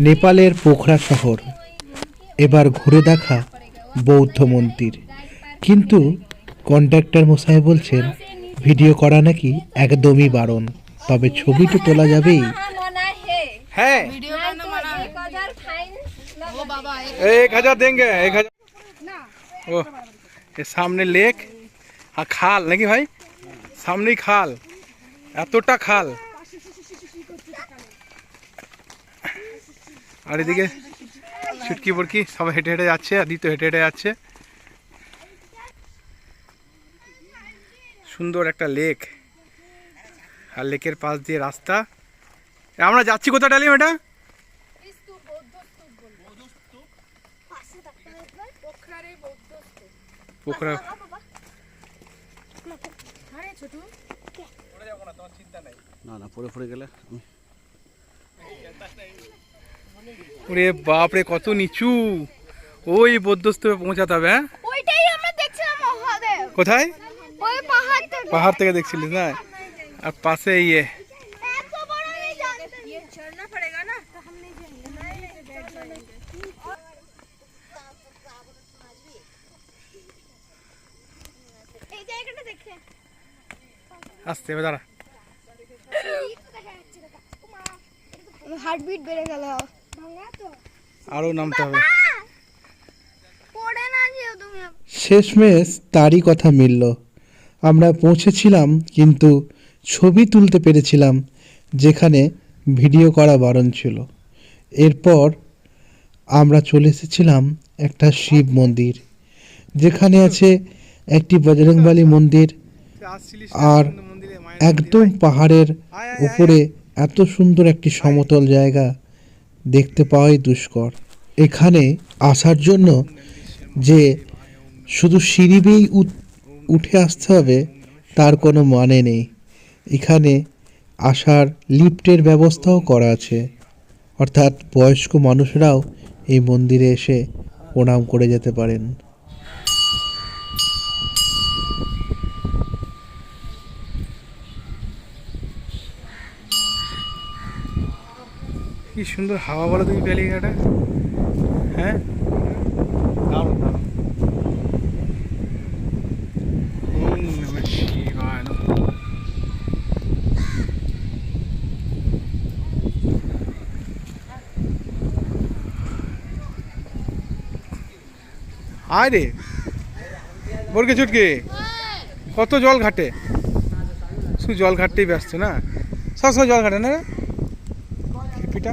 নেপালের পোখরা শহর। এবার ঘুরে দেখা বৌদ্ধ মন্দির। কিন্তু কন্ট্রাক্টর মশাই বলছেন, ভিডিও করা নাকি একদমই বারণ। তবে ছবি তো তোলা যাবেই। হ্যাঁ। এক হাজার এক হাজার। ও সামনে লেক আর খাল, নাকি ভাই? সামনেই খাল। এতটা খাল। আর এদিকে ছুটকি বড়কি, সবাই হেঁটে হেঁটে যাচ্ছে, আর দ্বিতীয় হেঁটে হেঁটে যাচ্ছে। সুন্দর একটা লেক। আর লেকের পাশ দিয়ে রাস্তা। আমরা যাচ্ছি কোথায় ডালিম এটা? না না, পড়ে পড়ে গেলে আমি ওরে বাপ রে কত নিচু ওই বদ্যস্তূপে পৌঁছাতে হবে হ্যাঁ ওইটাই আমরা দেখছিলাম মহাদেব কোথায় ওই পাহাড় থেকে পাহাড় থেকে দেখছিলি না আর পাশে এই এত বড় এই ঝর্ণা পড়েগা না তো हम नहीं जाएँगे नहीं बैठ जाएँगे এই জায়গাটা ইয়ে আস্তে এবার দাঁড়া হার্টবিট বেড়ে গেল আরও নামতে হবে। শেষমেশ তারই কথা মিলল। আমরা পৌঁছেছিলাম কিন্তু ছবি তুলতে পেরেছিলাম যেখানে ভিডিও করা বারণ ছিল। এরপর আমরা চলে এসেছিলাম একটা শিব মন্দির যেখানে আছে একটি বজরংবলী মন্দির আর একদম পাহাড়ের উপরে এত সুন্দর একটি সমতল জায়গা। দেখতে পাওয়াই দুষ্কর। এখানে আসার জন্য যে শুধু সিঁড়ি বেয়েই উঠ- আসতে হবে, তার কোনো মানে নেই। এখানে আসার লিফটের ব্যবস্থাও করা আছে। অর্থাৎ বয়স্ক মানুষরাও এই মন্দিরে এসে প্রণাম করে যেতে পারেন। কি সুন্দর হাওয়া বলো তুমি বেলিঘাটা? হ্যাঁ? দারুণ বরকে চুটকে। কত জল ঘাটে? শুধু জল ঘাটতেই ব্যস্ত না? সবসময় জল ঘাটে না রে? খেপিটা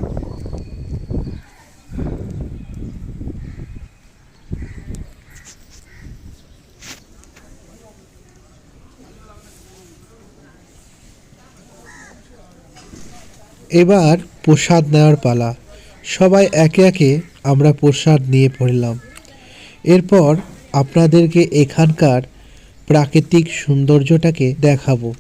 এবার প্রসাদ নেওয়ার পালা। সবাই একে একে আমরা প্রসাদ নিয়ে পড়লাম। এরপর আপনাদেরকে এখানকার প্রাকৃতিক সৌন্দর্যটাকে দেখাবো।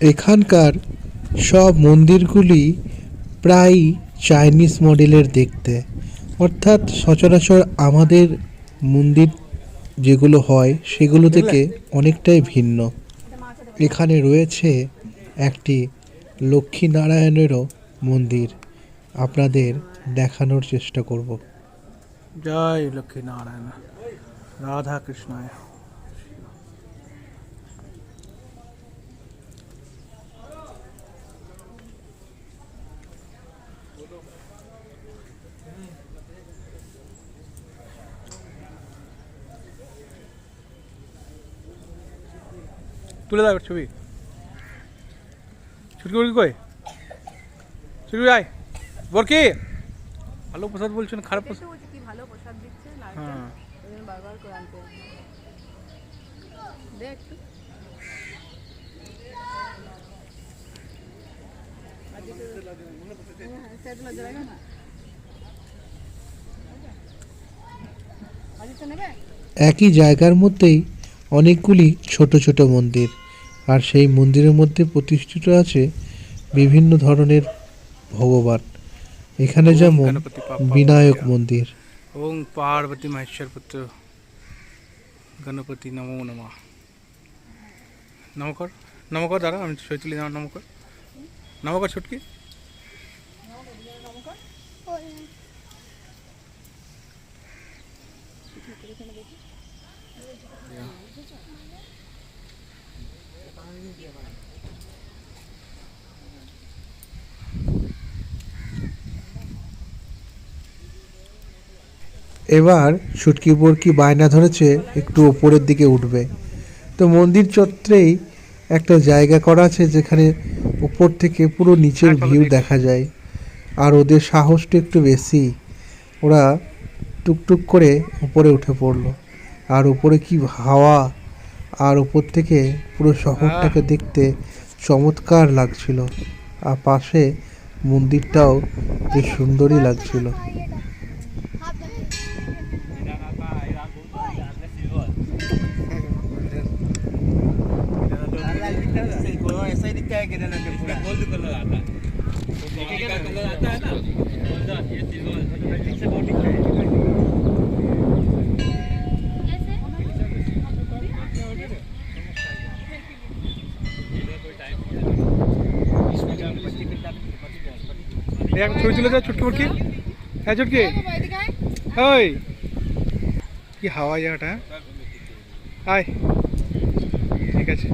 এখানকার সব মন্দিরগুলি প্রায় চাইনিজ মডেলের দেখতে। অর্থাৎ সচরাচর আমাদের মন্দির যেগুলো হয় সেগুলো থেকে অনেকটাই ভিন্ন। এখানে রয়েছে একটি লক্ষ্মীনারায়ণেরও মন্দির। আপনাদের দেখানোর চেষ্টা করব। জয় লক্ষ্মী নারায়ণ রাধা কৃষ্ণায় তুলে দাও ছবি। ছুটকি বড়কি কই? ছুটকি আয়। বরকি। ভালো প্রসাদ বলছেন খারাপ প্রসাদ ভালো প্রসাদ দিচ্ছে হ্যাঁ। বারবার করে আনতে একই জায়গার মধ্যেই অনেকগুলি ছোট ছোট মন্দির। আর সেই মন্দিরের মধ্যে প্রতিষ্ঠিত আছে বিভিন্ন ধরনের ভগবান। এখানে যেমন গণপতি বিনায়ক মন্দির। ওং পার্বতী মহেশ্বর পুত্র গণপতি নমো নমঃ। নমকর নমকর দাঁড়া আমি সই তুলি দাঁড়া নমকর। নমকর ছুটকি। এবার ছুটকি বরকি বায়না ধরেছে একটু ওপরের দিকে উঠবে। তো মন্দির চত্বরেই একটা জায়গা করা আছে যেখানে উপর থেকে পুরো নিচের হ্যাঁ, ভিউ দেখা। যায়। আর ওদের সাহসটা একটু বেশি। ওরা টুকটুক করে উপরে উঠে পড়ল। আর উপরে কি হাওয়া? আর উপর থেকে পুরো শহরটাকে দেখতে চমৎকার লাগছিল। আর পাশে মন্দিরটাও বেশ সুন্দরই লাগছিল। এক ছবি তুলে দাও ছুটকি মুটকি হ্যাঁ ছুটকি ওই কি হাওয়া জায়গাটা হ্যাঁ? আয় ঠিক আছে